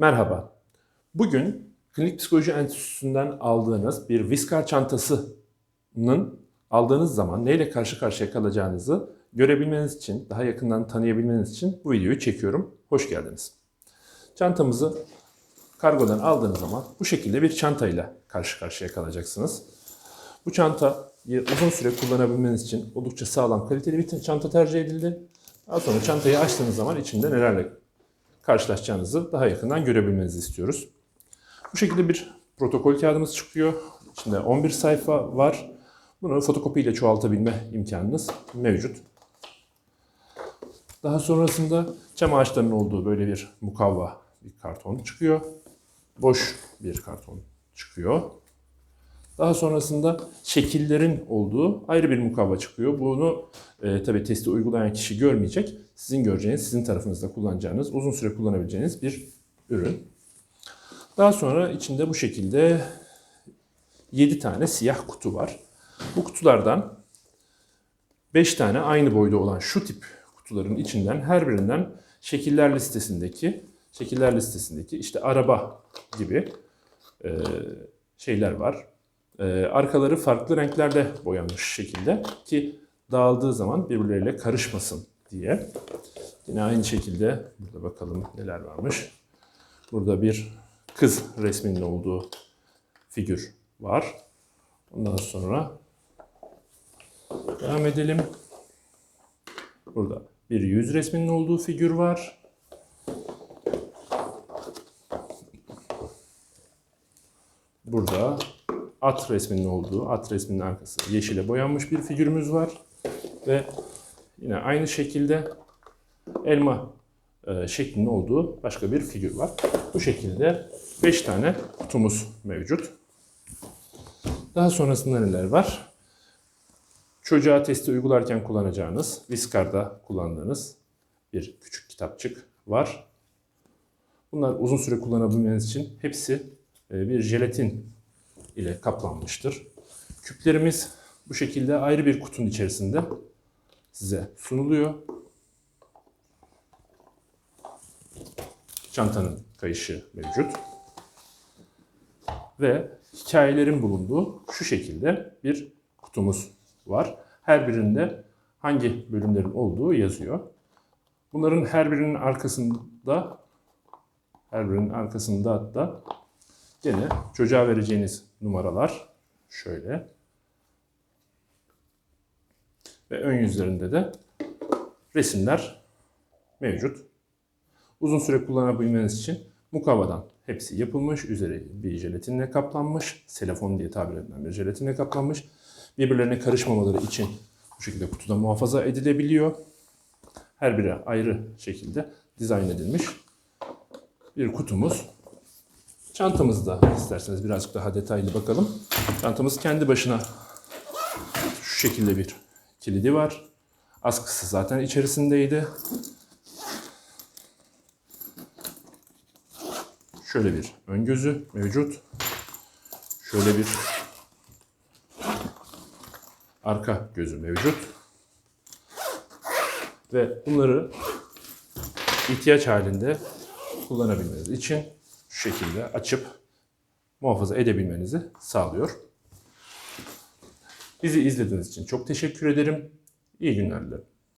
Merhaba. Bugün Klinik Psikoloji Enstitüsü'nden aldığınız bir Viskar çantasının aldığınız zaman neyle karşı karşıya kalacağınızı görebilmeniz için, daha yakından tanıyabilmeniz için bu videoyu çekiyorum. Hoş geldiniz. Çantamızı kargodan aldığınız zaman bu şekilde bir çantayla karşı karşıya kalacaksınız. Bu çantayı uzun süre kullanabilmeniz için oldukça sağlam, kaliteli bir çanta tercih edildi. Daha sonra çantayı açtığınız zaman içinde nelerle karşılaşacağınızı daha yakından görebilmenizi istiyoruz. Bu şekilde bir protokol kağıdımız çıkıyor. İçinde 11 sayfa var. Bunu fotokopi ile çoğaltabilme imkanınız mevcut. Daha sonrasında çam ağaçlarının olduğu böyle bir mukavva bir karton çıkıyor. Boş bir karton çıkıyor. Daha sonrasında şekillerin olduğu ayrı bir mukavva çıkıyor. Bunu e, tabii testi uygulayan kişi görmeyecek. Sizin göreceğiniz, sizin tarafınızda kullanacağınız, uzun süre kullanabileceğiniz bir ürün. Daha sonra içinde bu şekilde 7 tane siyah kutu var. Bu kutulardan 5 tane aynı boyda olan şu tip kutuların içinden her birinden şekiller listesindeki şekiller listesindeki işte araba gibi e, şeyler var. E, arkaları farklı renklerde boyanmış şekilde ki dağıldığı zaman birbirleriyle karışmasın diye. Yine aynı şekilde burada bakalım neler varmış. Burada bir kız resminin olduğu figür var. Ondan sonra devam edelim. Burada bir yüz resminin olduğu figür var. Burada at resminin olduğu, at resminin arkası yeşile boyanmış bir figürümüz var. Ve yine aynı şekilde elma e, şeklinde olduğu başka bir figür var. Bu şekilde 5 tane kutumuz mevcut. Daha sonrasında neler var? Çocuğa testi uygularken kullanacağınız, Viscar'da kullandığınız bir küçük kitapçık var. Bunlar uzun süre kullanabilmeniz için hepsi e, bir jelatin ile kaplanmıştır. Küplerimiz bu şekilde ayrı bir kutunun içerisinde size sunuluyor. Çantanın kayışı mevcut. Ve hikayelerin bulunduğu şu şekilde bir kutumuz var. Her birinde hangi bölümlerin olduğu yazıyor. Bunların her birinin arkasında her birinin arkasında hatta gene çocuğa vereceğiniz numaralar şöyle. Ve ön yüzlerinde de resimler mevcut. Uzun süre kullanabilmeniz için mukavvadan hepsi yapılmış. Üzeri bir jelatinle kaplanmış. Selefon diye tabir edilen bir jelatinle kaplanmış. Birbirlerine karışmamaları için bu şekilde kutuda muhafaza edilebiliyor. Her biri ayrı şekilde dizayn edilmiş bir kutumuz. Çantamızda isterseniz birazcık daha detaylı bakalım. Çantamız kendi başına şu şekilde bir kilidi var. Askısı zaten içerisindeydi. Şöyle bir ön gözü mevcut. Şöyle bir arka gözü mevcut. Ve bunları ihtiyaç halinde kullanabilmeniz için şu şekilde açıp muhafaza edebilmenizi sağlıyor. Bizi izlediğiniz için çok teşekkür ederim. İyi günler dilerim.